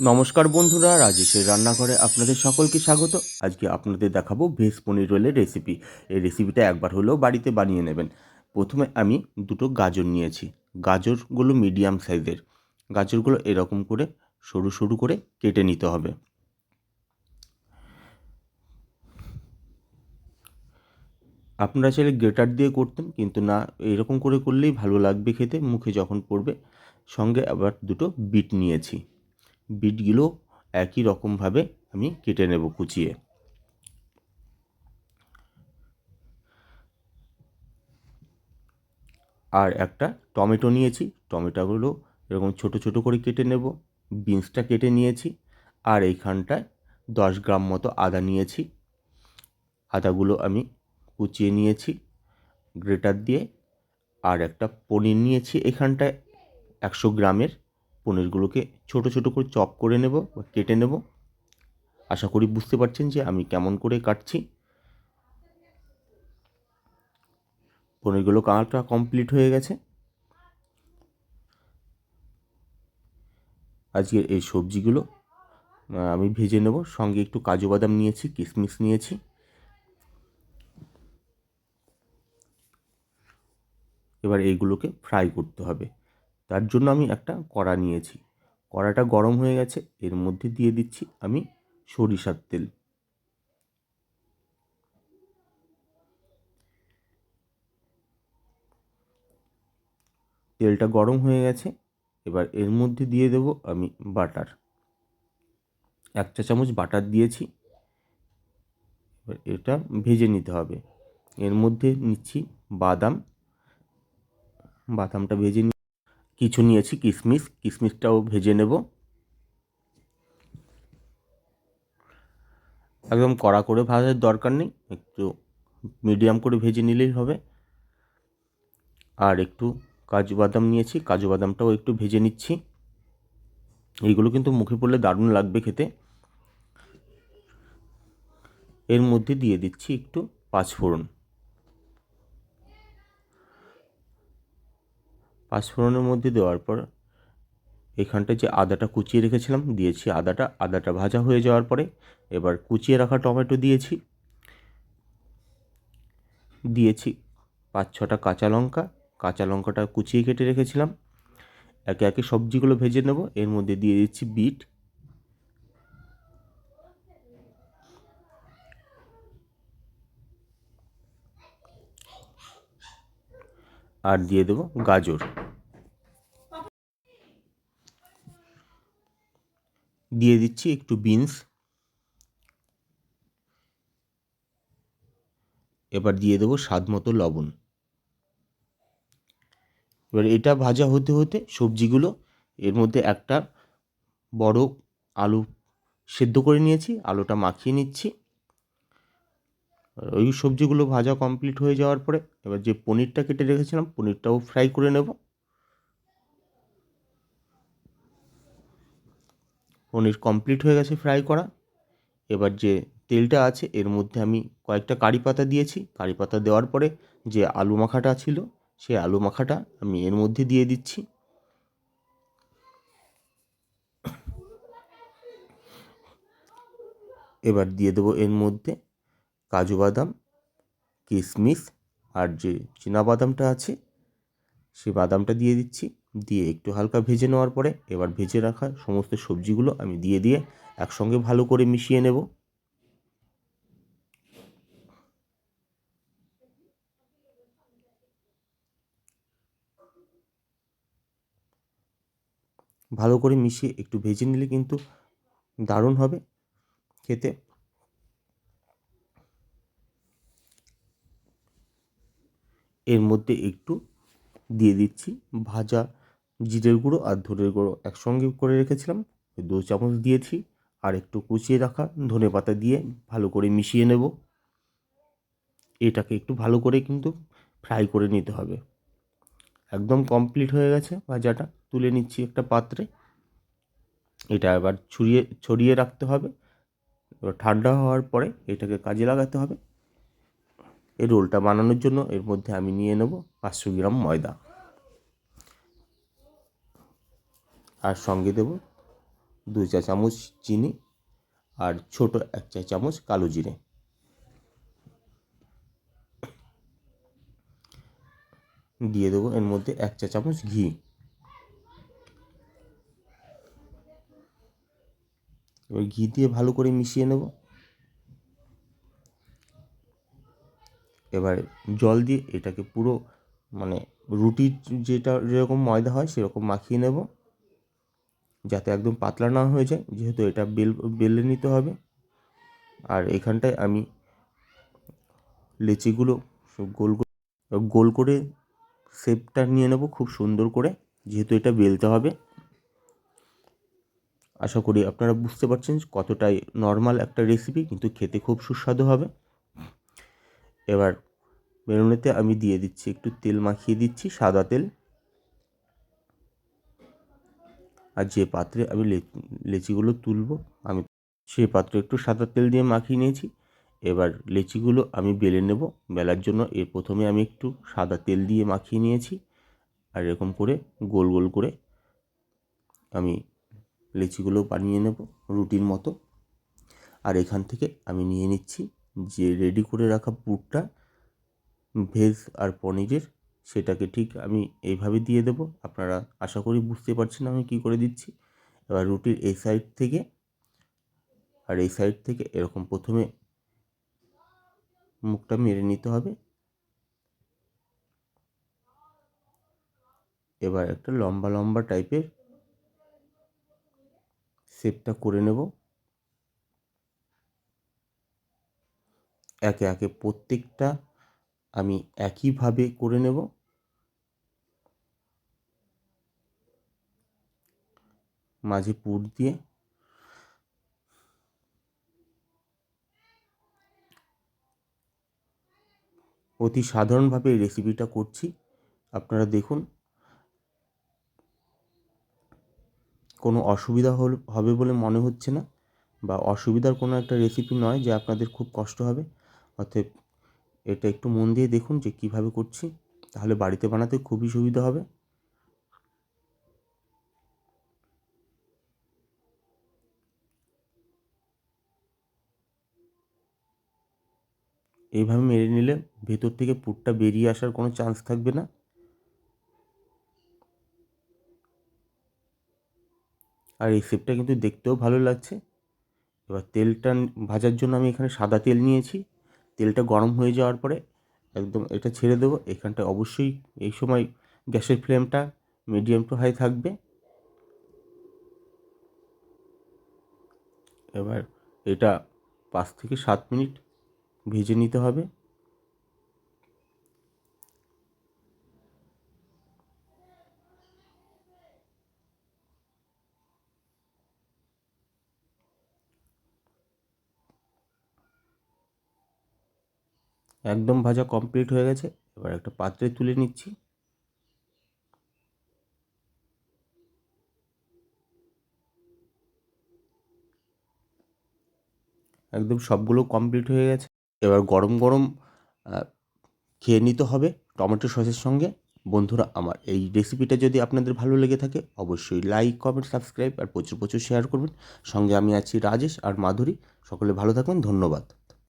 নমস্কার বন্ধুরা, রাজেশের রান্নাঘরে আপনাদের সকলকে স্বাগত। আজকে আপনাদের দেখাবো ভেজ পনির রোলের রেসিপি এই রেসিপিটা একবার হলেও বাড়িতে বানিয়ে নেবেন। প্রথমে আমি দুটো গাজর নিয়েছি। গাজরগুলো মিডিয়াম সাইজের গাজরগুলো এরকম করে সরু সরু করে কেটে নিতে হবে। আপনারা চাইলে গ্রেটার দিয়ে করতেন, কিন্তু না, এরকম করে করলেই ভালো লাগবে খেতে, মুখে যখন পড়বে। সঙ্গে আবার দুটো বিট নিয়েছি। বিটগুলো একই রকমভাবে আমি কেটে নেব কুচিয়ে। আর একটা টমেটো নিয়েছি, টমেটোগুলো এরকম ছোট ছোট করে কেটে নেব, বিনসটা কেটে নিয়েছি, আর এইখানটায় দশ গ্রাম মতো আদা নিয়েছি। আদাগুলো আমি কুচিয়ে নিয়েছি, গ্রেটার দিয়ে, আর একটা পনির নিয়েছি এখানটায় একশো গ্রামের। পনিরগুলোকে ছোট ছোট করে চপ করে নেব বা কেটে নেব। আশা করি বুঝতে পারছেন যে আমি কেমন করে কাটছি। পনিরগুলো কাটা কমপ্লিট হয়ে গেছে। আজকের এই সবজিগুলো আমি ভেজে নেব। সঙ্গে একটু কাজু বাদাম নিয়েছি, কিশমিশ নিয়েছি। এবার এইগুলোকে ফ্রাই করতে হবে। তার জন্য আমি একটা কড়া নিয়েছি। কড়াটা গরম হয়ে গেছে, এর মধ্যে দিয়ে দিচ্ছি আমি সরিষার তেল। তেলটা গরম হয়ে গেছে, এবার এর মধ্যে দিয়ে দেব আমি বাটার। এক চা চামচ বাটার দিয়েছি, এবার এটা ভেজে নিতে হবে। এর মধ্যে নিচ্ছি বাদাম। বাদামটা ভেজে নি কিছু নিয়েছি কিশমিশ কিশমিশটাও ভেজে নেব। একদম কড়া করে ভাজার দরকার নেই, একটু মিডিয়াম করে ভেজে নিলেই হবে। আর একটু কাজু বাদাম নিয়েছি, কাজু বাদামটাও একটু ভেজে নিচ্ছি। এইগুলো কিন্তু মুখে পড়লে দারুণ লাগবে খেতে। এর মধ্যে দিয়ে দিচ্ছি একটু পাঁচফোড়ন। পাঁচফোড়নের মধ্যে দেওয়ার পর এখানটা যে আদাটা কুচিয়ে রেখেছিলাম, দিয়েছি আদাটা। আদাটা ভাজা হয়ে যাওয়ার পরে এবার কুচিয়ে রাখা টমেটো দিয়েছি। দিয়েছি পাঁচ ছটা কাঁচা লঙ্কা। কাঁচা লঙ্কাটা কুচিয়ে কেটে রেখেছিলাম। একে একে সবজিগুলো ভেজে নেব। এর মধ্যে দিয়ে দিচ্ছি বিট। আর দিয়ে দেবো গাজর। দিয়ে দিচ্ছি একটু বিনস। এবার দিয়ে দেবো স্বাদ মতো লবণ। এবার এটা ভাজা হতে হতে সবজিগুলো, এর মধ্যে একটা বড় আলু সেদ্ধ করে নিয়েছি, আলুটা মাখিয়ে নিচ্ছি। ওই সবজিগুলো ভাজা কমপ্লিট হয়ে যাওয়ার পরে এবার যে পনিরটা কেটে রেখেছিলাম, পনিরটাও ফ্রাই করে নেব। পনির কমপ্লিট হয়ে গেছে ফ্রাই করা। এবার যে তেলটা আছে, এর মধ্যে আমি কয়েকটা কারি পাতা দিয়েছি। কারি পাতা দেওয়ার পরে যে আলু মাখাটা ছিল সেই আলু মাখাটা আমি এর মধ্যে দিয়ে দিচ্ছি। এবার দিয়ে দেবো এর মধ্যে কাজু বাদাম কিশমিশ আর যে বাদামটা আছে সেই বাদামটা দিয়ে দিচ্ছি। দিয়ে একটু হালকা ভেজে নেওয়ার পরে এবার ভেজে রাখা সমস্ত সবজিগুলো আমি দিয়ে দিয়ে একসঙ্গে ভালো করে মিশিয়ে নেব। ভালো করে মিশিয়ে একটু ভেজে নিলে কিন্তু দারুণ হবে খেতে। এর মধ্যে একটু দিয়ে দিচ্ছি ভাজা জিরের গুঁড়ো আর ধনের গুঁড়ো একসঙ্গে করে রেখেছিলাম। দু চামচ দিয়েছি আর একটু কুচিয়ে রাখা ধনে পাতা দিয়ে ভালো করে মিশিয়ে নেব। এটাকে একটু ভালো করে কিন্তু ফ্রাই করে নিতে হবে। একদম কমপ্লিট হয়ে গেছে ভাজাটা। তুলে নিচ্ছি একটা পাত্রে। এটা এবার ছড়িয়ে ছড়িয়ে রাখতে হবে। ঠান্ডা হওয়ার পরে এটাকে কাজে লাগাতে হবে। এই রোলটা বানানোর জন্য এর মধ্যে আমি নিয়ে নেব পাঁচশো গ্রাম ময়দা। আর সঙ্গে দেব দু চা চামচ চিনি আর ছোট এক চা চামচ কালো জিরে। দিয়ে দেবো এর মধ্যে এক চা চামচ ঘি। এবার ঘি দিয়ে ভালো করে মিশিয়ে নেব। এবার জল দিয়ে এটাকে পুরো মানে রুটির যেটা যেরকম ময়দা হয় সেরকম মাখিয়ে নেব। যাতে একদম পাতলা না হয়ে যায়, যেহেতু এটা বেল, বেলে নিতে হবে। আর এখানটায় আমি লেচিগুলো গোল গোল করে শেপটা নিয়ে নেব খুব সুন্দর করে, যেহেতু এটা বেলতে হবে। আশা করি আপনারা বুঝতে পারছেন কতটাই নর্মাল একটা রেসিপি কিন্তু খেতে খুব সুস্বাদু হবে। এবার বেলুনেতে আমি দিয়ে দিচ্ছি একটু তেল মাখিয়ে দিচ্ছি সাদা তেল। আর যে পাত্রে আমি লেচিগুলো তুলবো, আমি সেই পাত্রে একটু সাদা তেল দিয়ে মাখিয়ে নিয়েছি। এবার লেচিগুলো আমি বেলে নেব। বেলার জন্য এর প্রথমে আমি একটু সাদা তেল দিয়ে মাখিয়ে নিয়েছি আর এরকম করে গোল গোল করে আমি লেচিগুলো বানিয়ে নেব রুটির মতো। আর এখান থেকে আমি নিয়ে নিচ্ছি যে রেডি করে রাখা পুরটা, ভেজ আর পনিরের সেটাকে ঠিক আমি এইভাবে দিয়ে দেব। আপনারা আশা করি বুঝতে পারছেন আমি কী করে দিচ্ছি। এবার রুটির এই সাইড থেকে আর এই সাইড থেকে এরকম প্রথমে মুখটা মেরে নিতে হবে। এবার একটা লম্বা লম্বা টাইপের শেপটা করে নেব। একে একে প্রত্যেকটা আমি একইভাবে করে নেব। মাঝে পুর দিয়ে। অতি সাধারণভাবে এই রেসিপিটা করছি। আপনারা দেখুন। কোনো অসুবিধা হবে বলে মনে হচ্ছে না বা অসুবিধার কোনো একটা রেসিপি নয় যে আপনাদের খুব কষ্ট হবে। অতএব এটা একটু মন দিয়ে দেখুন যে কীভাবে করছি, তাহলে বাড়িতে বানাতে খুবই সুবিধা হবে। এইভাবে মেরে নিলে ভেতর থেকে পুরটা বেরিয়ে আসার কোনো চান্স থাকবে না। আর এই শেপটা কিন্তু দেখতেও ভালো লাগছে। এবার তেলটা ভাজার জন্য আমি এখানে সাদা তেল নিয়েছি। তেলটা গরম হয়ে যাওয়ার পরে একদম এটা ছেড়ে দেবো। এখানটা অবশ্যই এই সময় গ্যাসের ফ্লেমটা মিডিয়াম টু হাই থাকবে। এবার এটা পাঁচ থেকে সাত মিনিট ভেজে নিতে হবে। একদম ভাজা কমপ্লিট হয়ে গেছে। এবার একটা পাত্রে তুলে নিচ্ছি। একদম সবগুলো কমপ্লিট হয়ে গেছে। এবার গরম গরম খেয়ে নিতে হবে টমেটো সসের সঙ্গে। বন্ধুরা, আমার এই রেসিপিটা যদি আপনাদের ভালো লেগে থাকে, অবশ্যই লাইক কমেন্ট সাবস্ক্রাইব আর প্রচুর প্রচুর শেয়ার করবেন। সঙ্গে আমি আছি রাজেশ আর মাধুরী। সকলে ভালো থাকবেন। ধন্যবাদ।